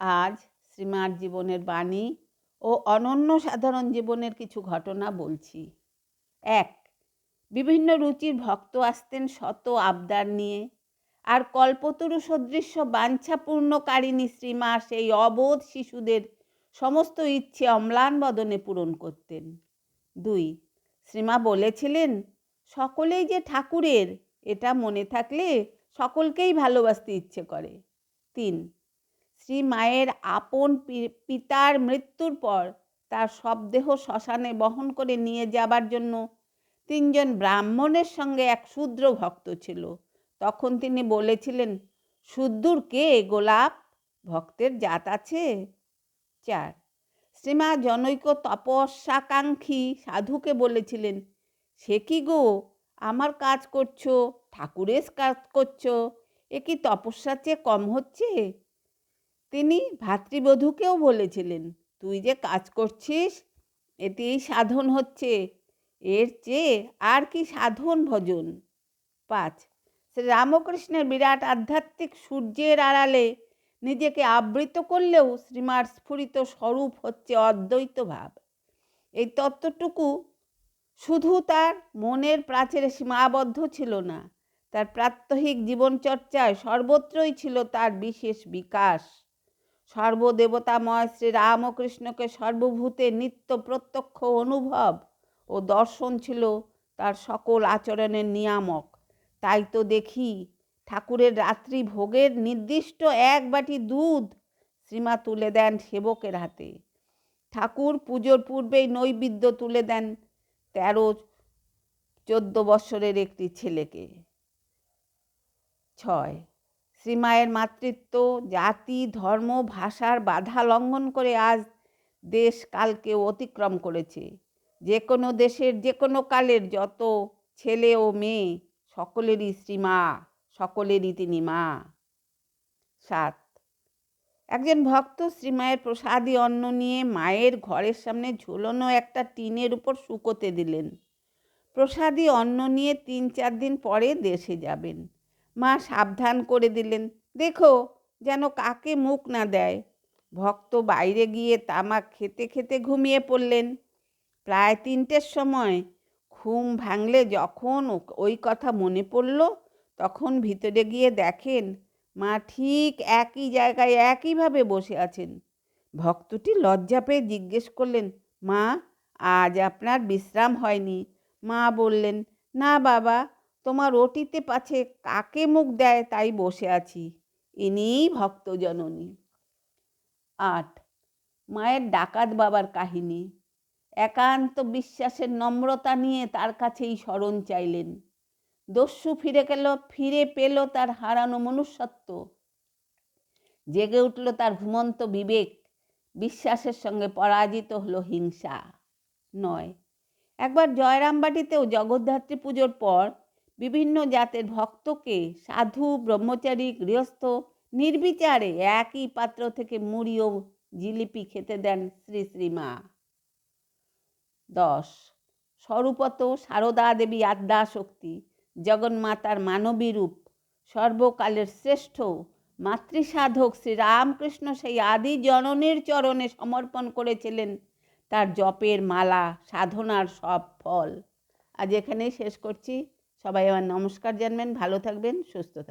আজ শ্রীমার জীবনের বাণী ও অনন্য সাধারণ জীবনের কিছু ঘটনা বলছি। এক, বিভিন্ন রুচির ভক্ত আসতেন শত আবদার নিয়ে, আর কল্পতরু সদৃশ্য বাঞ্ছাপূর্ণকারিণী শ্রীমা সেই অবোধ শিশুদের সমস্ত ইচ্ছে অম্লান বদনে পূরণ করতেন। দুই, শ্রীমা বলেছিলেন, সকলেই যে ঠাকুরের, এটা মনে থাকলে সকলকেই ভালোবাসতে ইচ্ছে করে। তিন শ্রী মায়ের আপন পিতার মৃত্যুর পর তার শবদেহ শ্মশানে বহন করে নিয়ে যাবার জন্য তিনজন ব্রাহ্মণের সঙ্গে এক শূদ্র ভক্ত ছিল। তখন তিনি বলেছিলেন শুদ্ধুর কে গোলাপ? ভক্তের জাত আছে? চার, শ্রীমা জনৈক তপস্যাকাঙ্ক্ষী সাধুকে বলেছিলেন, সে কি গো? আমার কাজ করছ, ঠাকুরের কাজ করছ, এ কি তপস্যার চেয়ে কম হচ্ছে? তিনি ভাতৃবধূকেও বলেছিলেন, তুই যে কাজ করছিস, এতেই সাধন হচ্ছে। এর চেয়ে আর কি সাধন ভজন? পাঁচ শ্রী রামকৃষ্ণের বিরাট আধ্যাত্মিক সূর্যের আড়ালে নিজেকে আবৃত করলেও শ্রীমার স্ফুরিত স্বরূপ হচ্ছে অদ্বৈত ভাব। এই তত্ত্বটুকু শুধু তার মনের প্রাচীরে সীমাবদ্ধ ছিল না, তার প্রাত্যহিক জীবনচর্চায় সর্বত্রই ছিল তার বিশেষ বিকাশ। সর্বদেবতাময় শ্রী রামকৃষ্ণকে সর্বভূতে নিত্য প্রত্যক্ষ অনুভব ও দর্শন ছিল তার সকল আচরণের নিয়ামক। তাই তো দেখি ঠাকুরের রাত্রি ভোগের নির্দিষ্ট এক বাটি দুধ শ্রীমা তুলে দেন সেবকের হাতে। ঠাকুর পুজোর পূর্বেই নৈবেদ্য তুলে দেন তেরো চোদ্দ বৎসরের একটি ছেলেকে। ছয় শ্রীমায়ের মাতৃত্ব, জাতি, ধর্ম, ভাষার বাধা লঙ্ঘন করে আজ দেশ কালকে অতিক্রম করেছে। যে কোনো দেশের, যে কোনো কালের যত ছেলে ও মেয়ে, সকলেরই শ্রীমা, সকলেরই তিনি মা। সাত। একজন ভক্ত শ্রীমায়ের প্রসাদী অন্ন নিয়ে মায়ের ঘরের সামনে ঝুলনো একটা টিনের উপর শুকোতে দিলেন। প্রসাদী অন্ন নিয়ে তিন চার দিন পরে দেশে যাবেন। মা সাবধান করে দিলেন। দেখো, যেন কাকে মুখ না দেয়। ভক্ত বাইরে গিয়ে তামাক খেতে খেতে ঘুমিয়ে পড়লেন। প্রায় তিনটের সময় ঘুম ভাঙলে যখন ওই কথা মনে পড়ল, তখন ভিতরে গিয়ে দেখেন মা ঠিক একই জায়গায় একইভাবে বসে আছেন। ভক্তটি লজ্জা পেয়ে জিজ্ঞেস করলেন, মা, আজ আপনার বিশ্রাম হয়নি? মা বললেন, না বাবা তোমার ওটিতে পাছে কাকে মুখ দেয় তাই বসে আছি। ইনিই ভক্ত জননী আট, মায়ের ডাকাত বাবার কাহিনী। একান্ত বিশ্বাসের নম্রতা নিয়ে তার কাছেই স্মরণ চাইলেন। দস্যু ফিরে গেল, ফিরে পেল তার হারানো মনুষ্যত্ব। জেগে উঠল তার ঘুমন্ত বিবেক। বিশ্বাসের সঙ্গে পরাজিত হলো হিংসা। নয়, একবার জয়রামবাটিতেও জগদ্ধাত্রী পুজোর পর বিভিন্ন জাতের ভক্তকে সাধু, ব্রহ্মচারী, গৃহস্থ নির্বিচারে একই পাত্র থেকে মুড়ি ও জিলিপি খেতে দেন শ্রী শ্রীমা দশ, স্বরূপত সারদা দেবী আদ্যা শক্তি জগন্মাতার মানবী রূপ সর্বকালের শ্রেষ্ঠ মাতৃসাধক শ্রী রামকৃষ্ণ সেই আদি জননীর চরণে সমর্পণ করেছিলেন। তার জপের মালা, সাধনার সব ফল। আজ এখানেই শেষ করছি। সবাই আমার নমস্কার জানবেন ভালো থাকবেন সুস্থ থাকবেন।